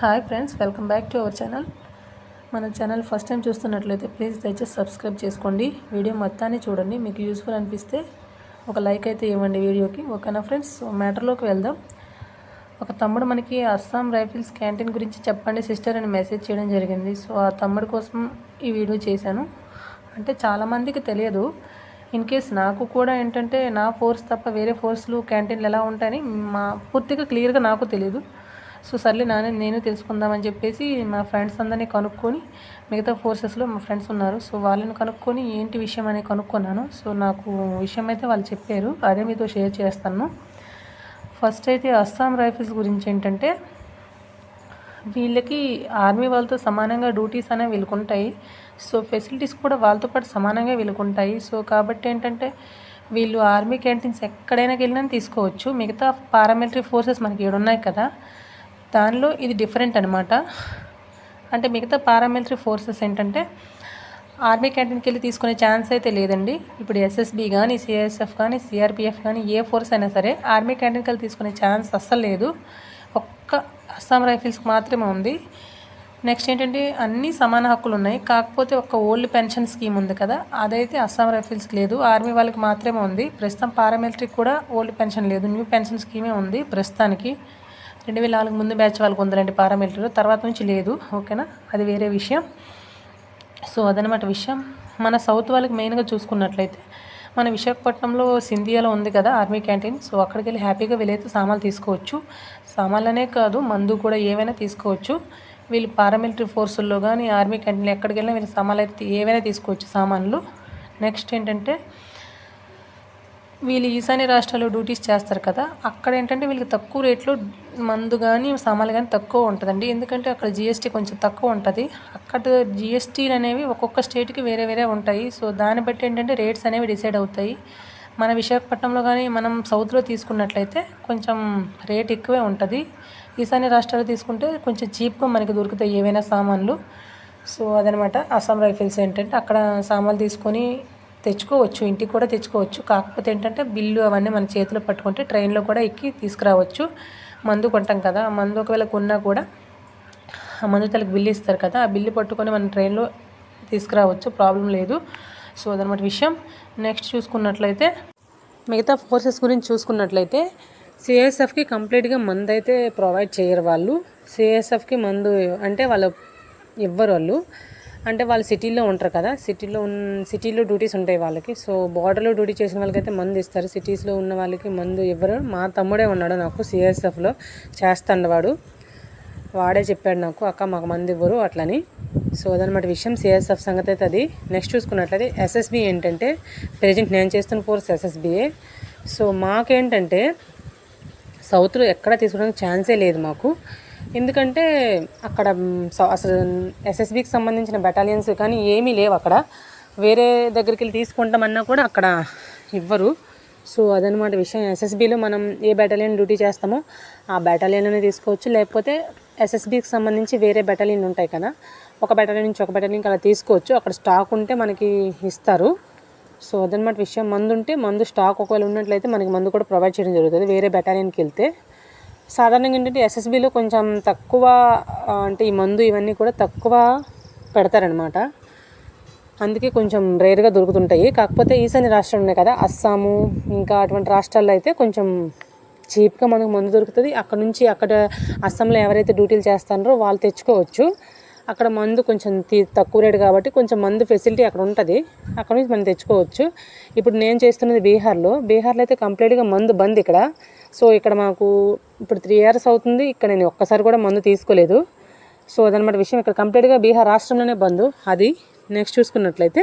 Hi friends welcome back to our channel. మన channel first time చూస్తున్నట్లయితే please దయచేసి subscribe చేసుకోండి. వీడియో మొత్తాన్ని చూడండి. మీకు యూస్ఫుల్ అనిపిస్తే ఒక లైక్ అయితే ఇవ్వండి వీడియోకి. ఓకేనా ఫ్రెండ్స్? మ్యాటర్లోకి వెళ్దాం. ఒక తమ్ముడు మనకి అస్సాం రైఫిల్స్ క్యాంటీన్ గురించి చెప్పండి సిస్టర్ అని మెసేజ్ చేయడం జరిగింది. సో ఆ తమ్ముడు కోసం ఈ వీడియో చేశాను. అంటే చాలామందికి తెలియదు. ఇన్ కేస్ నాకు కూడా ఏంటంటే నా ఫోర్స్ తప్ప వేరే ఫోర్స్లు క్యాంటీన్లు ఎలా ఉంటాయని మా పూర్తిగా క్లియర్గా నాకు తెలియదు సో సర్లే నానే నేను తెలుసుకుందామని చెప్పేసి మా ఫ్రెండ్స్ అందరినీ కనుక్కొని మిగతా ఫోర్సెస్లో మా ఫ్రెండ్స్ ఉన్నారు. సో వాళ్ళని కనుక్కొని ఏంటి విషయం అనేది కనుక్కున్నాను. సో నాకు విషయం అయితే వాళ్ళు చెప్పారు. అదే మీతో షేర్ చేస్తాను. ఫస్ట్ అయితే అస్సాం రైఫిల్స్ గురించి ఏంటంటే వీళ్ళకి ఆర్మీ వాళ్ళతో సమానంగా డ్యూటీస్ అనేవి వీళ్ళకుంటాయి. సో ఫెసిలిటీస్ కూడా వాళ్ళతో పాటు సమానంగా వీళ్ళకుంటాయి. సో కాబట్టి ఏంటంటే వీళ్ళు ఆర్మీ క్యాంటీన్స్ ఎక్కడైనా వెళ్ళినా తీసుకోవచ్చు. మిగతా పారామిలిటరీ ఫోర్సెస్ మనకి ఏడున్నాయి ఉన్నాయి కదా. దానిలో ఇది డిఫరెంట్ అనమాట అంటే మిగతా పారామిలిటరీ ఫోర్సెస్ ఏంటంటే ఆర్మీ క్యాంటీన్కి వెళ్ళి తీసుకునే ఛాన్స్ అయితే లేదండి. ఇప్పుడు ఎస్ఎస్బి కానీ సిఎస్ఎఫ్ కానీ సిఆర్పిఎఫ్ కానీ ఏ ఫోర్స్ అయినా సరే ఆర్మీ క్యాంటీన్కి వెళ్ళి తీసుకునే ఛాన్స్ అస్సలు లేదు. ఒక్క అస్సాం రైఫిల్స్కి మాత్రమే ఉంది. నెక్స్ట్ ఏంటంటే అన్ని సమాన హక్కులు ఉన్నాయి. కాకపోతే ఒక ఓల్డ్ పెన్షన్ స్కీమ్ ఉంది కదా అదైతే అస్సాం రైఫిల్స్కి లేదు. ఆర్మీ వాళ్ళకి మాత్రమే ఉంది. ప్రస్తుతం పారామిలిటరీకి కూడా ఓల్డ్ పెన్షన్ లేదు. న్యూ పెన్షన్ స్కీమే ఉంది ప్రస్తుతానికి. రెండు వేల నాలుగు ముందు బ్యాచ్ వాళ్ళకు ఉందండి పారామిలిటరీ తర్వాత నుంచి లేదు ఓకేనా? అది వేరే విషయం. సో అదనమాట విషయం. మన సౌత్ వాళ్ళకి మెయిన్గా చూసుకున్నట్లయితే మన విశాఖపట్నంలో సింధియాలో ఉంది కదా ఆర్మీ క్యాంటీన్. సో అక్కడికి వెళ్ళి హ్యాపీగా వీలైతే సామాన్లు తీసుకోవచ్చు. సామాన్లనే కాదు మందు కూడా ఏవైనా తీసుకోవచ్చు. వీళ్ళు పారామిలిటరీ ఫోర్సుల్లో కానీ ఆర్మీ క్యాంటీన్లో ఎక్కడికి వెళ్ళినా వీళ్ళు సామాన్లు అయితే ఏవైనా తీసుకోవచ్చు సామాన్లు. నెక్స్ట్ ఏంటంటే వీళ్ళు ఈశాన్య రాష్ట్రాల్లో డ్యూటీస్ చేస్తారు కదా అక్కడ ఏంటంటే వీళ్ళకి తక్కువ రేట్లో మందు కానీ సామాన్లు కానీ తక్కువ ఉంటుందండి. ఎందుకంటే అక్కడ జిఎస్టీ కొంచెం తక్కువ ఉంటుంది. అక్కడ జిఎస్టీలు అనేవి ఒక్కొక్క స్టేట్కి వేరే వేరే ఉంటాయి. సో దాన్ని బట్టి ఏంటంటే రేట్స్ అనేవి డిసైడ్ అవుతాయి. మన విశాఖపట్నంలో కానీ మనం సౌత్లో తీసుకున్నట్లయితే కొంచెం రేట్ ఎక్కువే ఉంటుంది. ఈశాన్య రాష్ట్రాలు తీసుకుంటే కొంచెం చీప్గా మనకి దొరుకుతాయి ఏవైనా సామాన్లు. సో అదనమాట. అస్సాం రైఫిల్స్ ఏంటంటే అక్కడ సామాన్లు తీసుకొని తెచ్చుకోవచ్చు ఇంటికి కూడా తెచ్చుకోవచ్చు. కాకపోతే ఏంటంటే బిల్లు అవన్నీ మన చేతిలో పట్టుకుంటే ట్రైన్లో కూడా ఎక్కి తీసుకురావచ్చు. మందు కొంటాం కదా ఆ మందు ఒకవేళ కొన్నా కూడా ఆ మందు తలకు బిల్లు ఇస్తారు కదా ఆ బిల్లు పట్టుకొని మనం ట్రైన్లో తీసుకురావచ్చు ప్రాబ్లం లేదు. సో అదనమాట విషయం. నెక్స్ట్ చూసుకున్నట్లయితే మిగతా ఫోర్సెస్ గురించి చూసుకున్నట్లయితే సిఎస్ఎఫ్కి కంప్లీట్గా మందు అయితే ప్రొవైడ్ చేయరు వాళ్ళు. సిఎస్ఎఫ్కి మందు అంటే వాళ్ళు ఇవ్వరు వాళ్ళు. అంటే వాళ్ళు సిటీలో ఉంటారు కదా సిటీలో సిటీలో డ్యూటీస్ ఉంటాయి వాళ్ళకి. సో బార్డర్లో డ్యూటీ చేసిన వాళ్ళకైతే మందు ఇస్తారు. సిటీస్లో ఉన్న వాళ్ళకి మందు ఇవ్వరు మా తమ్ముడే ఉన్నాడు నాకు సిఎస్ఎఫ్లో చేస్తాడు వాడు వాడే చెప్పాడు నాకు అక్క మాకు మంది ఇవ్వరు అట్లని. సో అదనమాట విషయం సిఎస్ఎఫ్ సంగతి అయితే అది. నెక్స్ట్ చూసుకున్నట్లయితే ఎస్ఎస్బి ఏంటంటే ప్రజెంట్ నేను చేస్తున్న ఫోర్స్ ఎస్ఎస్బిఏ సో మాకేంటంటే సౌత్లో ఎక్కడ తీసుకోవడానికి ఛాన్సే లేదు మాకు. ఎందుకంటే అక్కడ అసలు ఎస్ఎస్బికి సంబంధించిన బెటాలియన్స్ కానీ ఏమీ లేవు అక్కడ. వేరే దగ్గరికి వెళ్ళి తీసుకుంటామన్నా కూడా అక్కడ ఇవ్వరు. సో అదనమాట విషయం. ఎస్ఎస్బిలో మనం ఏ బెటాలియన్ డ్యూటీ చేస్తామో ఆ బెటాలియన్లోనే తీసుకోవచ్చు. లేకపోతే ఎస్ఎస్బికి సంబంధించి వేరే బెటాలియన్ ఉంటాయి కదా. ఒక బెటాలియన్ నుంచి ఒక బెటాలియన్కి అలా తీసుకోవచ్చు. అక్కడ స్టాక్ ఉంటే మనకి ఇస్తారు. సో అదనమాట విషయం. మందు ఉంటే మందు స్టాక్ ఒకవేళ ఉన్నట్లయితే మనకి మందు కూడా ప్రొవైడ్ చేయడం జరుగుతుంది. వేరే బెటాలియన్కి వెళ్తే. సాధారణంగా ఏంటంటే ఎస్ఎస్బిలో కొంచెం తక్కువ అంటే ఈ మందు ఇవన్నీ కూడా తక్కువ పెడతారనమాట అందుకే కొంచెం రేర్గా దొరుకుతుంటాయి. కాకపోతే ఈశాన్య రాష్ట్రాలు ఉన్నాయి కదా అస్సాము ఇంకా అటువంటి రాష్ట్రాల్లో అయితే కొంచెం చీప్గా మనకు మందు దొరుకుతుంది. అక్కడ నుంచి అక్కడ అస్సాంలో ఎవరైతే డ్యూటీలు చేస్తారో వాళ్ళు తెచ్చుకోవచ్చు. అక్కడ మందు కొంచెం తక్కువ రేటు కాబట్టి కొంచెం మందు ఫెసిలిటీ అక్కడ ఉంటుంది. అక్కడ నుంచి మనం తెచ్చుకోవచ్చు. ఇప్పుడు నేను చేస్తున్నది బీహార్లో. బీహార్లో అయితే కంప్లీట్గా మందు బంద్ ఇక్కడ. సో ఇక్కడ మాకు ఇప్పుడు త్రీ ఇయర్స్ అవుతుంది. ఇక్కడ నేను ఒక్కసారి కూడా మందు తీసుకోలేదు. సో అదనమాట విషయం. ఇక్కడ కంప్లీట్గా బీహార్ రాష్ట్రంలోనే బంద్. అది నెక్స్ట్ చూసుకున్నట్లయితే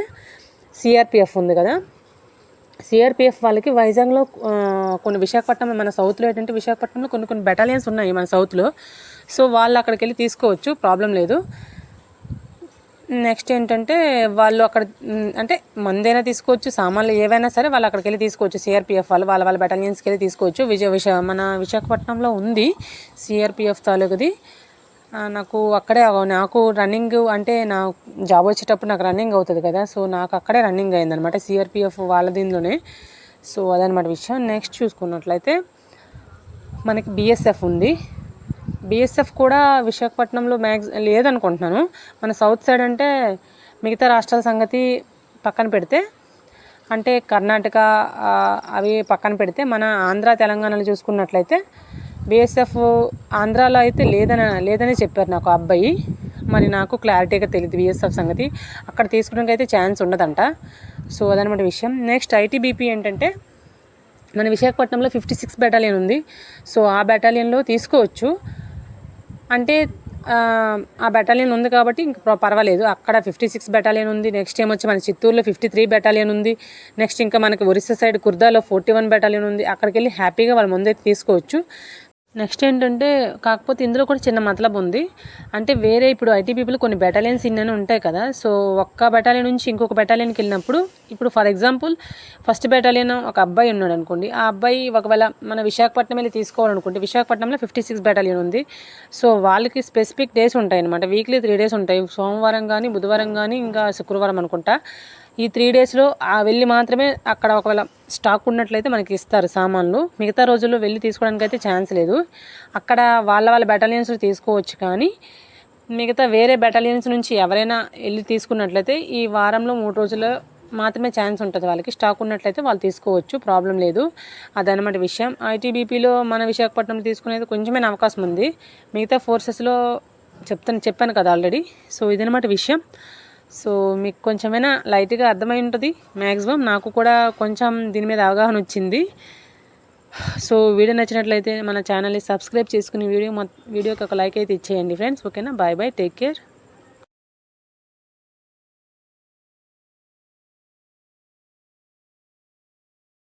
సిఆర్పిఎఫ్ ఉంది కదా. సిఆర్పిఎఫ్ వాళ్ళకి వైజాగ్లో కొన్ని విశాఖపట్నం మన సౌత్లో ఏంటంటే విశాఖపట్నంలో కొన్ని కొన్ని బెటాలియన్స్ ఉన్నాయి మన సౌత్లో. సో వాళ్ళు అక్కడికి వెళ్ళి తీసుకోవచ్చు. ప్రాబ్లం లేదు. నెక్స్ట్ ఏంటంటే వాళ్ళు అక్కడ అంటే మందైనా తీసుకోవచ్చు సామాన్లు ఏవైనా సరే వాళ్ళు అక్కడికి వెళ్ళి తీసుకోవచ్చు సిఆర్పిఎఫ్ వాళ్ళు వాళ్ళ వాళ్ళ బెటాలియన్స్కి వెళ్ళి తీసుకోవచ్చు. విజయ విశ మన విశాఖపట్నంలో ఉంది సిఆర్పిఎఫ్ తాలూకుది. నాకు అక్కడే నాకు రన్నింగ్ అంటే నా జాబ్ వచ్చేటప్పుడు నాకు రన్నింగ్ అవుతుంది కదా సో నాకు అక్కడే రన్నింగ్ అయిందనమాట సిఆర్పిఎఫ్ వాళ్ళ దీనిలోనే. సో అదనమాట విషయం. నెక్స్ట్ చూసుకున్నట్లయితే మనకి బిఎస్ఎఫ్ ఉంది. బీఎస్ఎఫ్ కూడా విశాఖపట్నంలో మ్యాక్స్ లేదనుకుంటున్నాను. మన సౌత్ సైడ్ అంటే మిగతా రాష్ట్రాల సంగతి పక్కన పెడితే అంటే కర్ణాటక అవి పక్కన పెడితే మన ఆంధ్ర తెలంగాణలో చూసుకున్నట్లయితే బీఎస్ఎఫ్ ఆంధ్రాలో అయితే లేదని లేదని చెప్పారు నాకు అబ్బాయి. మరి నాకు క్లారిటీగా తెలియదు బీఎస్ఎఫ్ సంగతి. అక్కడ తీసుకోవడానికి అయితే ఛాన్స్ ఉండదంట. సో అదనమాట విషయం. నెక్స్ట్ ఐటీబీపీ ఏంటంటే మన విశాఖపట్నంలో ఫిఫ్టీ సిక్స్ బెటాలియన్ ఉంది. సో ఆ బెటాలియన్లో తీసుకోవచ్చు. అంటే ఆ, బెటాలియన్ ఉంది కాబట్టి ఇంక పర్వాలేదు. అక్కడ ఫిఫ్టీ సిక్స్ బెటాలియన్ ఉంది. నెక్స్ట్ ఏమొచ్చి వచ్చి మన చిత్తూరులో ఫిఫ్టీ త్రీ బెటాలియన్ ఉంది. నెక్స్ట్ ఇంకా మనకి ఒరిస్సా సైడ్ కుర్దాలో ఫోర్టీ వన్ బెటాలియన్ ఉంది. అక్కడికి వెళ్ళి హ్యాపీగా వాళ్ళ ముందైతే తీసుకోవచ్చు. నెక్స్ట్ ఏంటంటే కాకపోతే ఇందులో కూడా చిన్న మతలబ్ ఉంది. అంటే వేరే ఇప్పుడు ఐటీ పీపుల్ కొన్ని బెటాలియన్స్ ఇన్ని ఉంటాయి కదా. సో ఒక్క బెటాలియన్ నుంచి ఇంకొక బెటాలియన్కి వెళ్ళినప్పుడు ఇప్పుడు ఫర్ ఎగ్జాంపుల్ ఫస్ట్ బెటాలియన్ ఒక అబ్బాయి ఉన్నాడు అనుకోండి. ఆ అబ్బాయి ఒకవేళ మన విశాఖపట్నం వెళ్ళి తీసుకోవాలనుకుంటే విశాఖపట్నంలో ఫిఫ్టీ సిక్స్ బెటాలియన్ ఉంది. సో వాళ్ళకి స్పెసిఫిక్ డేస్ ఉంటాయి అనమాట వీక్లీ త్రీ డేస్ ఉంటాయి. సోమవారం కానీ బుధవారం కానీ ఇంకా శుక్రవారం అనుకుంటా. ఈ త్రీ డేస్లో ఆ వెళ్ళి మాత్రమే అక్కడ ఒకవేళ స్టాక్ ఉన్నట్లయితే మనకి ఇస్తారు సామాన్లు. మిగతా రోజుల్లో వెళ్ళి తీసుకోవడానికి అయితే ఛాన్స్ లేదు. అక్కడ వాళ్ళ వాళ్ళ బెటాలియన్స్ తీసుకోవచ్చు కానీ మిగతా వేరే బెటాలియన్స్ నుంచి ఎవరైనా వెళ్ళి తీసుకున్నట్లయితే ఈ వారంలో మూడు రోజుల్లో మాత్రమే ఛాన్స్ ఉంటుంది వాళ్ళకి. స్టాక్ ఉన్నట్లయితే వాళ్ళు తీసుకోవచ్చు ప్రాబ్లం లేదు. అదనమాట విషయం. ఐటీబీపీలో మన విశాఖపట్నం తీసుకునేది కొంచెమైన అవకాశం ఉంది. మిగతా ఫోర్సెస్లో చెప్తాను చెప్పాను కదా ఆల్రెడీ సో ఇదనమాట విషయం. సో మీకు కొంచెమైనా లైట్గా అర్థమై ఉంటుంది. మ్యాక్సిమం నాకు కూడా కొంచెం దీని మీద అవగాహన వచ్చింది. సో వీడియో నచ్చినట్లయితే మన ఛానల్ని సబ్స్క్రైబ్ చేసుకుని వీడియో వీడియోకి ఒక లైక్ అయితే ఇచ్చేయండి ఫ్రెండ్స్. ఓకేనా? Bye bye. Take care.